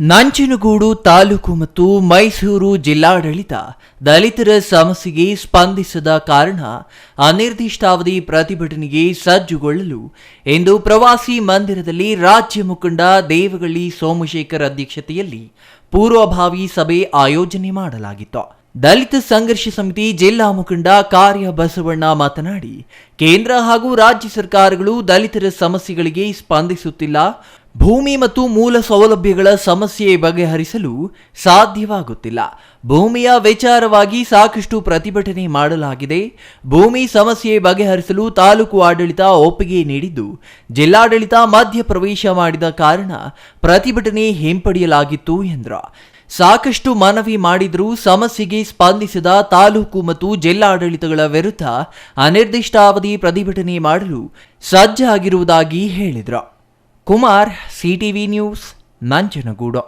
ನಂಜನಗೂಡು ತಾಲೂಕು ಮತ್ತು ಮೈಸೂರು ಜಿಲ್ಲಾಡಳಿತ ದಲಿತರ ಸಮಸ್ಯೆಗೆ ಸ್ಪಂದಿಸದ ಕಾರಣ ಅನಿರ್ದಿಷ್ಟಾವಧಿ ಪ್ರತಿಭಟನೆಗೆ ಸಜ್ಜುಗೊಳ್ಳಲು ಎಂದು ಪ್ರವಾಸಿ ಮಂದಿರದಲ್ಲಿ ರಾಜ್ಯ ಮುಖಂಡ ದೇವಗಳ್ಳಿ ಸೋಮಶೇಖರ್ ಅಧ್ಯಕ್ಷತೆಯಲ್ಲಿ ಪೂರ್ವಭಾವಿ ಸಭೆ ಆಯೋಜನೆ ಮಾಡಲಾಗಿತ್ತು. ದಲಿತ ಸಂಘರ್ಷ ಸಮಿತಿ ಜಿಲ್ಲಾ ಮುಖಂಡ ಕಾರ್ಯ ಬಸವಣ್ಣ ಮಾತನಾಡಿ, ಕೇಂದ್ರ ಹಾಗೂ ರಾಜ್ಯ ಸರ್ಕಾರಗಳು ದಲಿತರ ಸಮಸ್ಯೆಗಳಿಗೆ ಸ್ಪಂದಿಸುತ್ತಿಲ್ಲ. ಭೂಮಿ ಮತ್ತು ಮೂಲ ಸೌಲಭ್ಯಗಳ ಸಮಸ್ಯೆ ಬಗೆಹರಿಸಲು ಸಾಧ್ಯವಾಗುತ್ತಿಲ್ಲ. ಭೂಮಿಯ ವಿಚಾರವಾಗಿ ಸಾಕಷ್ಟು ಪ್ರತಿಭಟನೆ ಮಾಡಲಾಗಿದೆ. ಭೂಮಿ ಸಮಸ್ಯೆ ಬಗೆಹರಿಸಲು ತಾಲೂಕು ಆಡಳಿತ ಒಪ್ಪಿಗೆ ನೀಡಿದ್ದು, ಜಿಲ್ಲಾಡಳಿತ ಮಧ್ಯಪ್ರವೇಶ ಮಾಡಿದ ಕಾರಣ ಪ್ರತಿಭಟನೆ ಹಿಂಪಡೆಯಲಾಗಿತ್ತು ಎಂದರು. ಸಾಕಷ್ಟು ಮನವಿ ಮಾಡಿದರೂ ಸಮಸ್ಯೆಗೆ ಸ್ಪಂದಿಸಿದ ತಾಲೂಕು ಮತ್ತು ಜಿಲ್ಲಾಡಳಿತಗಳ ವಿರುದ್ಧ ಅನಿರ್ದಿಷ್ಟಾವಧಿ ಪ್ರತಿಭಟನೆ ಮಾಡಲು ಸಜ್ಜಾಗಿರುವುದಾಗಿ ಹೇಳಿದರು. Kumar CTV news Nanjangud.